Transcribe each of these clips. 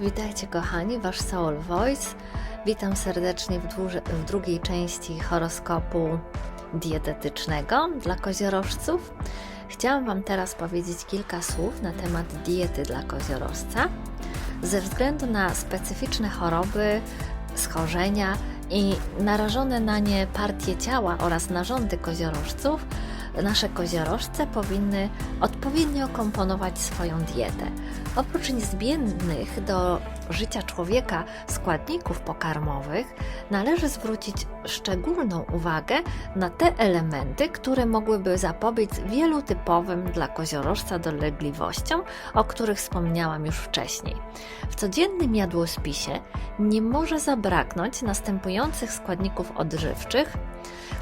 Witajcie kochani, Wasz Soul Voice. Witam serdecznie w, w drugiej części horoskopu dietetycznego dla koziorożców. Chciałam Wam teraz powiedzieć kilka słów na temat diety dla koziorożca. Ze względu na specyficzne choroby, schorzenia i narażone na nie partie ciała oraz narządy koziorożców, nasze koziorożce powinny odpowiednio komponować swoją dietę. Oprócz niezbędnych do życia człowieka składników pokarmowych, należy zwrócić szczególną uwagę na te elementy, które mogłyby zapobiec wielu typowym dla koziorożca dolegliwościom, o których wspomniałam już wcześniej. W codziennym jadłospisie nie może zabraknąć następujących składników odżywczych,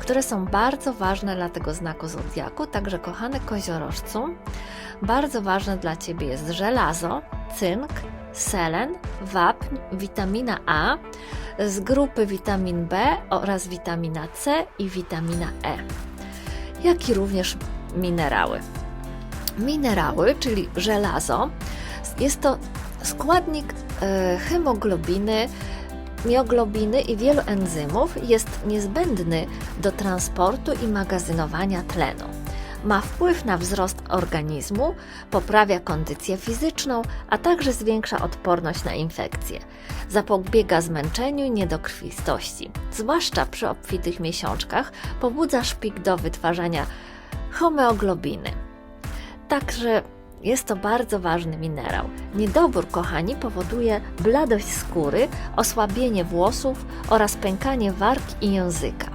które są bardzo ważne dla tego znaku zodiaku. Także, kochany koziorożcu, bardzo ważne dla Ciebie jest żelazo, cynk, selen, wapń, witamina A z grupy witamin B oraz witamina C i witamina E, jak i również minerały. Minerały, czyli żelazo, jest to składnik e, hemoglobiny, mioglobiny i wielu enzymów jest niezbędny do transportu i magazynowania tlenu. Ma wpływ na wzrost organizmu, poprawia kondycję fizyczną, a także zwiększa odporność na infekcje. Zapobiega zmęczeniu i niedokrwistości. Zwłaszcza przy obfitych miesiączkach pobudza szpik do wytwarzania homeoglobiny. Także jest to bardzo ważny minerał. Niedobór, kochani, powoduje bladość skóry, osłabienie włosów oraz pękanie warg i języka.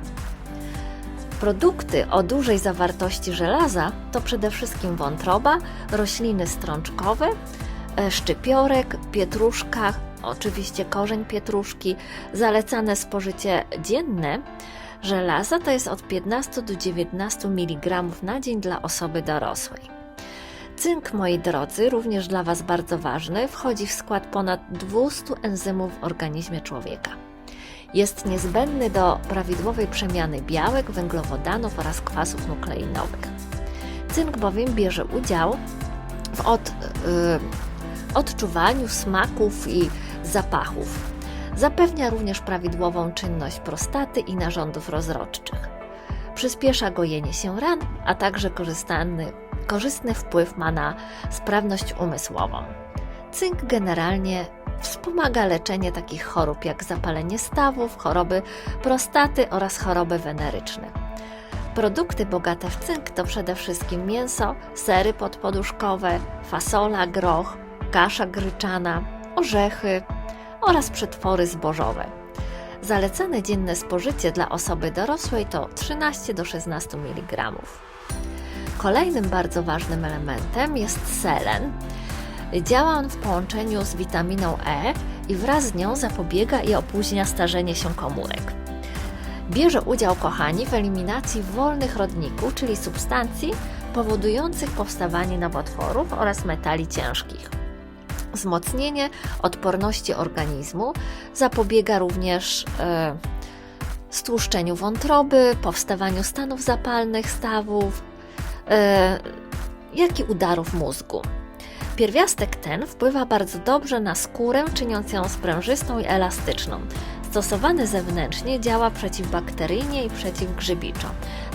Produkty o dużej zawartości żelaza to przede wszystkim wątroba, rośliny strączkowe, e, szczypiorek, pietruszka, oczywiście korzeń pietruszki. Zalecane spożycie dzienne żelaza to jest od 15 do 19 mg na dzień dla osoby dorosłej. Cynk, moi drodzy, również dla Was bardzo ważny, wchodzi w skład ponad 200 enzymów w organizmie człowieka. Jest niezbędny do prawidłowej przemiany białek, węglowodanów oraz kwasów nukleinowych. Cynk bowiem bierze udział w od, y, odczuwaniu smaków i zapachów. Zapewnia również prawidłową czynność prostaty i narządów rozrodczych. Przyspiesza gojenie się ran, a także korzystany, korzystny wpływ ma na sprawność umysłową. Cynk generalnie wspomaga leczenie takich chorób jak zapalenie stawów, choroby prostaty oraz choroby weneryczne. Produkty bogate w cynk to przede wszystkim mięso, sery podpoduszkowe, fasola, groch, kasza gryczana, orzechy oraz przetwory zbożowe. Zalecane dzienne spożycie dla osoby dorosłej to 13 do 16 mg. Kolejnym bardzo ważnym elementem jest selen. Działa on w połączeniu z witaminą E i wraz z nią zapobiega i opóźnia starzenie się komórek. Bierze udział, kochani, w eliminacji wolnych rodników, czyli substancji powodujących powstawanie nowotworów oraz metali ciężkich. Wzmocnienie odporności organizmu zapobiega również e, stłuszczeniu wątroby, powstawaniu stanów zapalnych stawów, jak i udarów mózgu. Pierwiastek ten wpływa bardzo dobrze na skórę, czyniąc ją sprężystą i elastyczną. Stosowany zewnętrznie działa przeciwbakteryjnie i przeciwgrzybiczo,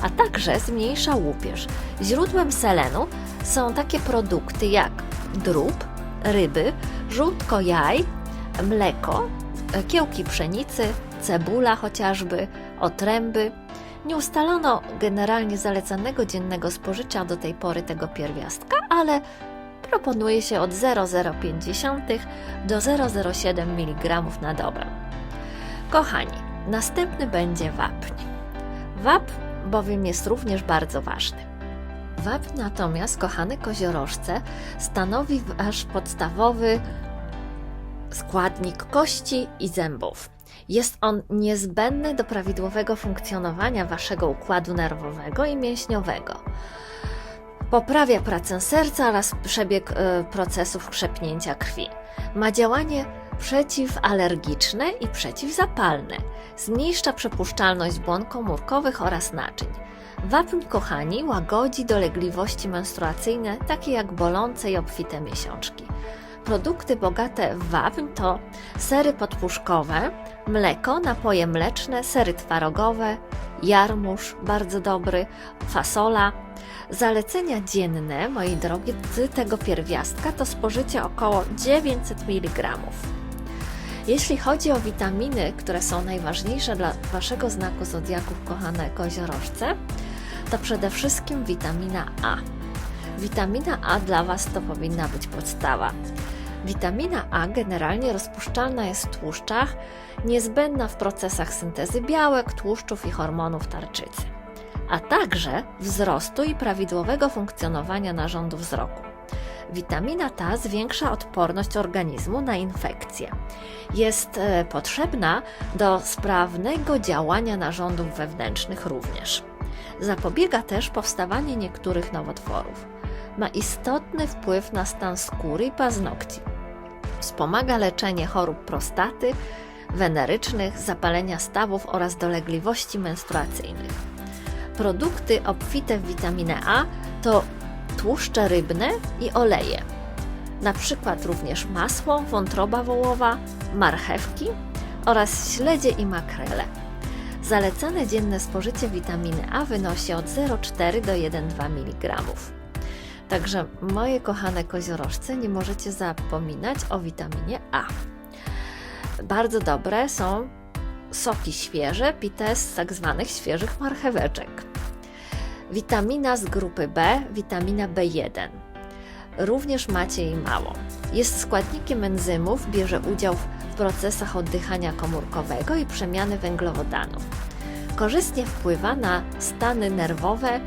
a także zmniejsza łupież. Źródłem selenu są takie produkty jak drób, ryby, żółtko jaj, mleko, kiełki pszenicy, cebula chociażby, otręby. Nie ustalono generalnie zalecanego dziennego spożycia do tej pory tego pierwiastka, ale proponuje się od 0,050 do 0,07 mg na dobę. Kochani, następny będzie wapń. Wapń bowiem jest również bardzo ważny. Wapń natomiast, kochane koziorożce, stanowi wasz podstawowy składnik kości i zębów. Jest on niezbędny do prawidłowego funkcjonowania waszego układu nerwowego i mięśniowego. Poprawia pracę serca oraz przebieg e, procesów krzepnięcia krwi. Ma działanie przeciwalergiczne i przeciwzapalne. Zmniejsza przepuszczalność błon komórkowych oraz naczyń. Wapń, kochani, łagodzi dolegliwości menstruacyjne, takie jak bolące i obfite miesiączki. Produkty bogate w wapń to sery podpuszkowe, mleko, napoje mleczne, sery twarogowe, jarmuż bardzo dobry, fasola. Zalecenia dzienne, moi drogie, z tego pierwiastka to spożycie około 900 mg. Jeśli chodzi o witaminy, które są najważniejsze dla Waszego znaku zodiaku, kochane koziorożce, to przede wszystkim witamina A. Witamina A dla Was to powinna być podstawa. Witamina A generalnie rozpuszczalna jest w tłuszczach, niezbędna w procesach syntezy białek, tłuszczów i hormonów tarczycy, a także wzrostu i prawidłowego funkcjonowania narządu wzroku. Witamina ta zwiększa odporność organizmu na infekcje. Jest e, potrzebna do sprawnego działania narządów wewnętrznych również. Zapobiega też powstawaniu niektórych nowotworów. Ma istotny wpływ na stan skóry i paznokci. Wspomaga leczenie chorób prostaty, wenerycznych, zapalenia stawów oraz dolegliwości menstruacyjnych. Produkty obfite w witaminę A to tłuszcze rybne i oleje. Na przykład również masło, wątroba wołowa, marchewki oraz śledzie i makrele. Zalecane dzienne spożycie witaminy A wynosi od 0,4 do 1,2 mg. Także moje kochane koziorożce, nie możecie zapominać o witaminie A. Bardzo dobre są soki świeże, pite z tak zwanych świeżych marcheweczek. Witamina z grupy B, witamina B1. Również macie jej mało. Jest składnikiem enzymów, bierze udział w procesach oddychania komórkowego i przemiany węglowodanów. Korzystnie wpływa na stany nerwowe,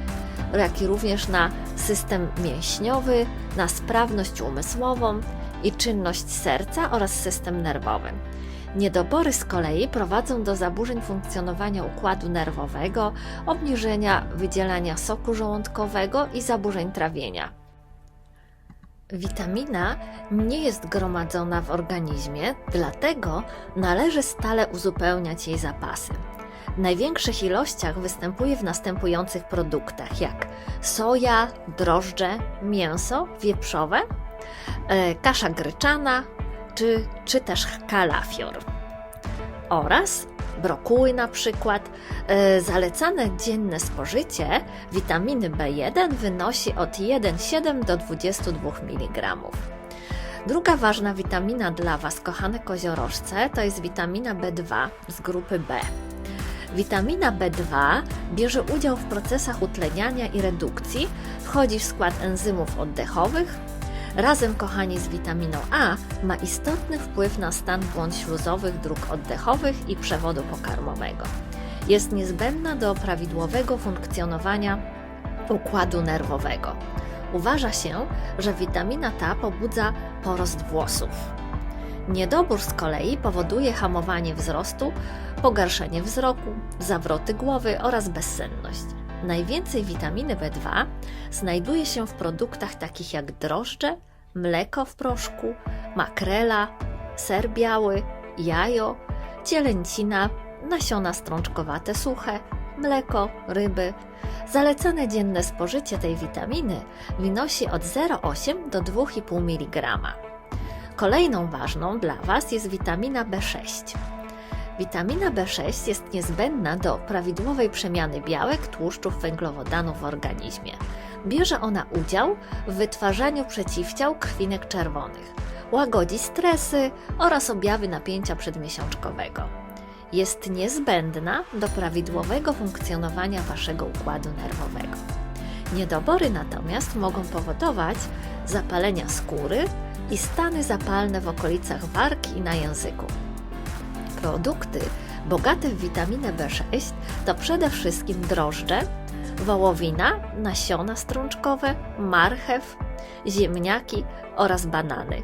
jak i również na system mięśniowy, na sprawność umysłową i czynność serca oraz system nerwowy. Niedobory z kolei prowadzą do zaburzeń funkcjonowania układu nerwowego, obniżenia wydzielania soku żołądkowego i zaburzeń trawienia. Witamina nie jest gromadzona w organizmie, dlatego należy stale uzupełniać jej zapasy. W największych ilościach występuje w następujących produktach jak soja, drożdże, mięso wieprzowe, e, kasza gryczana czy, czy też kalafior. Oraz brokuły na przykład. E, Zalecane dzienne spożycie witaminy B1 wynosi od 1,7 do 22 mg. Druga ważna witamina dla Was, kochane koziorożce, to jest witamina B2 z grupy B. Witamina B2 bierze udział w procesach utleniania i redukcji, wchodzi w skład enzymów oddechowych. Razem, kochani, z witaminą A ma istotny wpływ na stan błąd śluzowych dróg oddechowych i przewodu pokarmowego. Jest niezbędna do prawidłowego funkcjonowania układu nerwowego. Uważa się, że witamina ta pobudza porost włosów. Niedobór z kolei powoduje hamowanie wzrostu, pogarszenie wzroku, zawroty głowy oraz bezsenność. Najwięcej witaminy B2 znajduje się w produktach takich jak drożdże, mleko w proszku, makrela, ser biały, jajo, cielęcina, nasiona strączkowate suche, mleko, ryby. Zalecane dzienne spożycie tej witaminy wynosi od 0,8 do 2,5 mg. Kolejną ważną dla Was jest witamina B6. Witamina B6 jest niezbędna do prawidłowej przemiany białek, tłuszczów, węglowodanów w organizmie. Bierze ona udział w wytwarzaniu przeciwciał krwinek czerwonych, łagodzi stresy oraz objawy napięcia przedmiesiączkowego. Jest niezbędna do prawidłowego funkcjonowania Waszego układu nerwowego. Niedobory natomiast mogą powodować zapalenia skóry i stany zapalne w okolicach wargi i na języku. Produkty bogate w witaminę B6 to przede wszystkim drożdże, wołowina, nasiona strączkowe, marchew, ziemniaki oraz banany.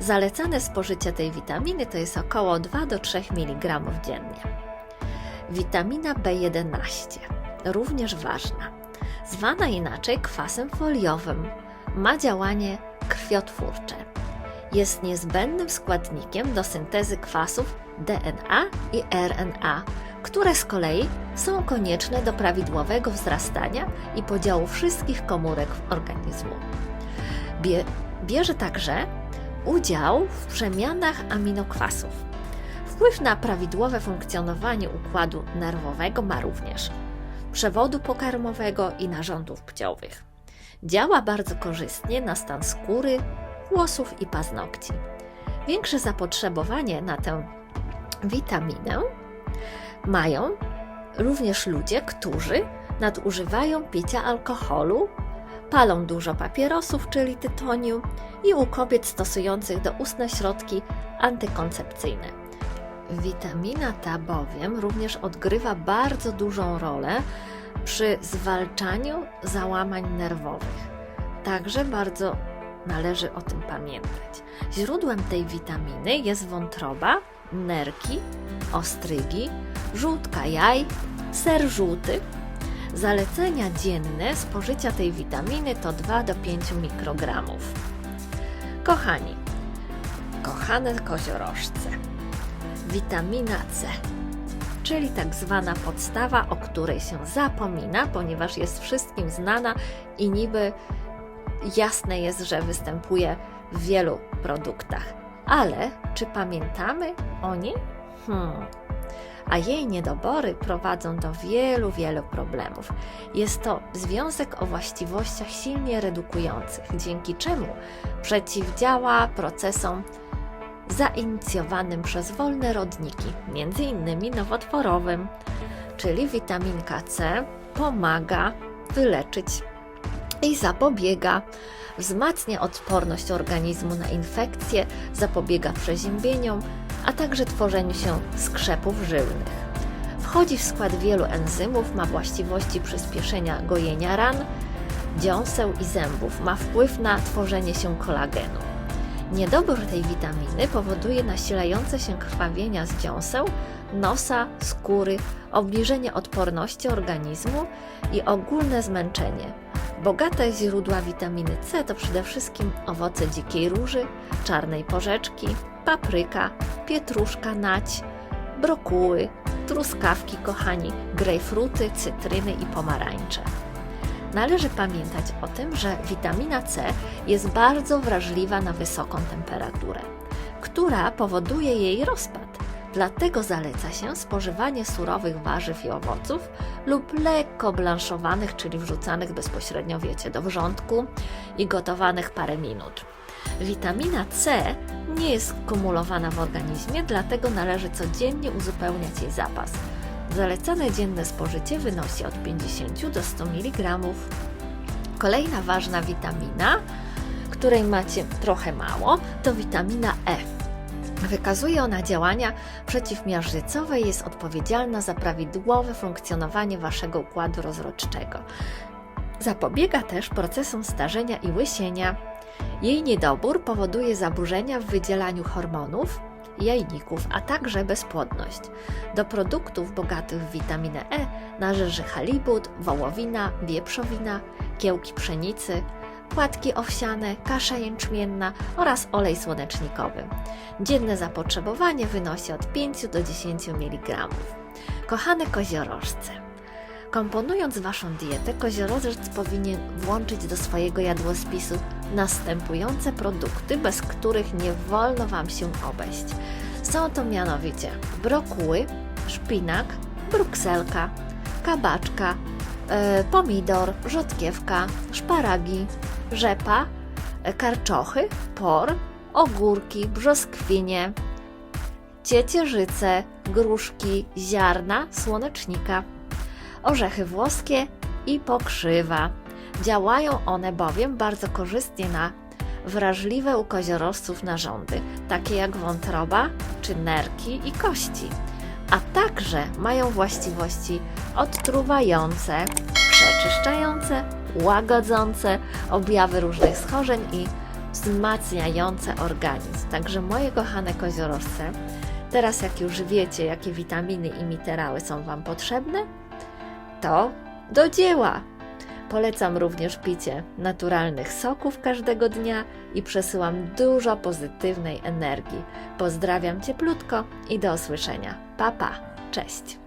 Zalecane spożycie tej witaminy to jest około 2 do 3 mg dziennie. Witamina B11 również ważna, zwana inaczej kwasem foliowym, ma działanie krwiotwórcze. Jest niezbędnym składnikiem do syntezy kwasów DNA i RNA, które z kolei są konieczne do prawidłowego wzrastania i podziału wszystkich komórek organizmu. Bie, bierze także udział w przemianach aminokwasów. Wpływ na prawidłowe funkcjonowanie układu nerwowego ma również przewodu pokarmowego i narządów płciowych. Działa bardzo korzystnie na stan skóry, włosów i paznokci. Większe zapotrzebowanie na tę witaminę mają również ludzie, którzy nadużywają picia alkoholu, palą dużo papierosów, czyli tytoniu, i u kobiet stosujących do ustne środki antykoncepcyjne. Witamina ta bowiem również odgrywa bardzo dużą rolę przy zwalczaniu załamań nerwowych. Także bardzo należy o tym pamiętać. Źródłem tej witaminy jest wątroba, nerki, ostrygi, żółtka jaj, ser żółty. Zalecenia dzienne spożycia tej witaminy to 2 do 5 mikrogramów. Kochani, kochane koziorożce, witamina C, czyli tak zwana podstawa, o której się zapomina, ponieważ jest wszystkim znana i niby jasne jest, że występuje w wielu produktach. Ale czy pamiętamy o niej? Hmm. A jej niedobory prowadzą do wielu, wielu problemów. Jest to związek o właściwościach silnie redukujących, dzięki czemu przeciwdziała procesom zainicjowanym przez wolne rodniki, innymi nowotworowym, czyli witaminka C pomaga wyleczyć i zapobiega, wzmacnia odporność organizmu na infekcje, zapobiega przeziębieniom, a także tworzeniu się skrzepów żylnych. Wchodzi w skład wielu enzymów, ma właściwości przyspieszenia gojenia ran, dziąseł i zębów, ma wpływ na tworzenie się kolagenu. Niedobór tej witaminy powoduje nasilające się krwawienia z dziąseł, nosa, skóry, obniżenie odporności organizmu i ogólne zmęczenie. Bogate źródła witaminy C to przede wszystkim owoce dzikiej róży, czarnej porzeczki, papryka, pietruszka, nać, brokuły, truskawki, kochani, grejpfruty, cytryny i pomarańcze. Należy pamiętać o tym, że witamina C jest bardzo wrażliwa na wysoką temperaturę, która powoduje jej rozpad. Dlatego zaleca się spożywanie surowych warzyw i owoców lub lekko blanszowanych, czyli wrzucanych bezpośrednio, wiecie, do wrzątku i gotowanych parę minut. Witamina C nie jest kumulowana w organizmie, dlatego należy codziennie uzupełniać jej zapas. Zalecane dzienne spożycie wynosi od 50 do 100 mg. Kolejna ważna witamina, której macie trochę mało, to witamina E. Wykazuje ona działania przeciwmiażdżycowe i jest odpowiedzialna za prawidłowe funkcjonowanie waszego układu rozrodczego. Zapobiega też procesom starzenia i łysienia. Jej niedobór powoduje zaburzenia w wydzielaniu hormonów, jajników, a także bezpłodność. Do produktów bogatych w witaminę E należy halibut, wołowina, wieprzowina, kiełki pszenicy, płatki owsiane, kasza jęczmienna oraz olej słonecznikowy. Dzienne zapotrzebowanie wynosi od 5 do 10 mg. Kochane koziorożce, komponując Waszą dietę, koziorożec powinien włączyć do swojego jadłospisu następujące produkty, bez których nie wolno Wam się obejść. Są to mianowicie brokuły, szpinak, brukselka, kabaczka, e, pomidor, rzodkiewka, szparagi, rzepa, karczochy, por, ogórki, brzoskwinie, ciecierzyce, gruszki, ziarna, słonecznika, orzechy włoskie i pokrzywa. Działają one bowiem bardzo korzystnie na wrażliwe u koziorożców narządy, takie jak wątroba czy nerki i kości, a także mają właściwości odtruwające, przeczyszczające, łagodzące objawy różnych schorzeń i wzmacniające organizm. Także moje kochane koziorożce, teraz jak już wiecie, jakie witaminy i minerały są Wam potrzebne, to do dzieła! Polecam również picie naturalnych soków każdego dnia i przesyłam dużo pozytywnej energii. Pozdrawiam cieplutko i do usłyszenia. Pa, pa. Cześć!